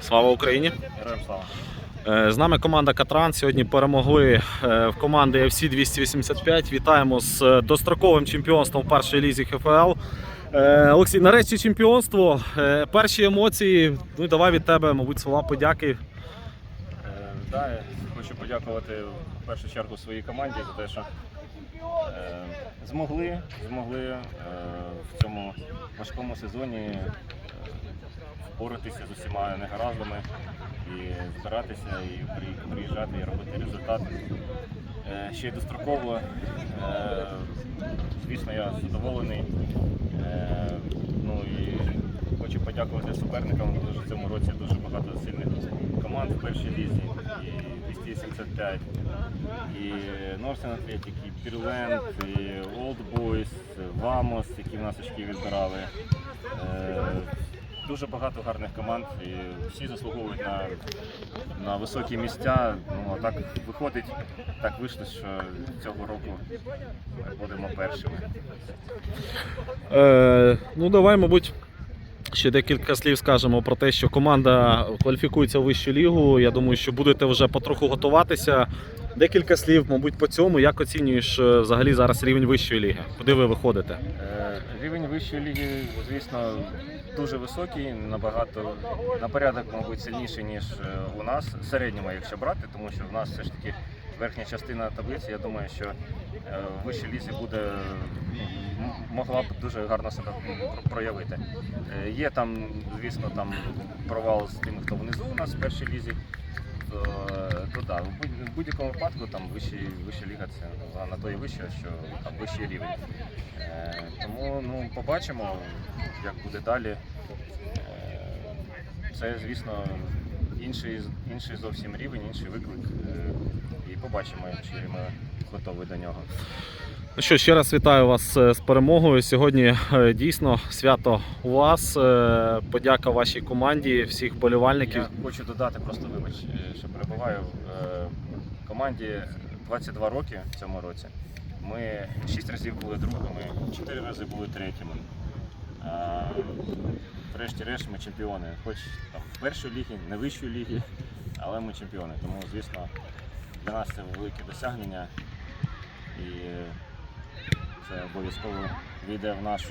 Слава Україні! Героям слава. Е, З нами команда Катран. Сьогодні перемогли е, в команди FC 285. Вітаємо з е, достроковим чемпіонством першої лізі ХФЛ. Олексій, нарешті чемпіонство. Перші емоції. Ну і давай від тебе, мабуть, слова подяки. Да, хочу подякувати в першу чергу своїй команді за те, що е, змогли, змогли е, в цьому важкому сезоні впоратися з усіма негараздами і збиратися, і приїжджати, і робити результат. Е, ще й достроково. Е, звісно, я задоволений. Е, ну і хочу подякувати суперникам, тому що в цьому році дуже багато сильних команд в першій лізі. І 275, і Норсен Атлетик, і Пірленд, і Old Boys, Вамос, які в нас очки відбирали. Дуже багато гарних команд і всі заслуговують на, на високі місця. Ну, а так виходить, так вийшло, що цього року ми будемо першими. Е, Ну, давай, мабуть, ще декілька слів скажемо про те, що команда кваліфікується в вищу лігу. Я думаю, що будете вже потроху готуватися. Декілька слів, мабуть, по цьому. Як оцінюєш е, взагалі зараз рівень вищої ліги? Куди ви виходите? Е, Рівень вищої ліги, звісно, дуже високий, набагато на порядок, мабуть, сильніший, ніж е, у нас, середньому, якщо брати, тому що в нас все ж таки верхня частина таблиці, я думаю, що в вищій лізі буде могла б дуже гарно себе проявити. Є там, звісно, там провал з тими, хто внизу у нас в першій лізі. То, то да, в будь- в будь-якому випадку там вища ліга це вона на то і вища, що там вищий рівень. Е, Тому ну, побачимо, як буде далі. Е, Це, звісно, інший, інший зовсім рівень, інший виклик. Е, І побачимо, чи ми готові до нього. Ну що, ще раз вітаю вас е, з перемогою. Сьогодні е, дійсно свято у вас. Е, Подяка вашій команді, всіх болівальників. Я хочу додати, просто вибач, що перебуваю команді 22 роки в цьому році. Ми 6 разів були другими, 4 рази були третіми. Врешті-решт ми чемпіони. Хоч там в першій лігі, не вищої ліги, але ми чемпіони. Тому, звісно, для нас це велике досягнення. І це обов'язково війде в нашу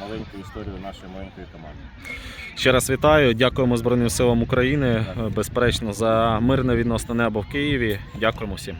маленьку історію нашої маленької команди. Ще раз вітаю. Дякуємо Збройним силам України. Безперечно, за мирне відносне небо в Києві. Дякуємо всім.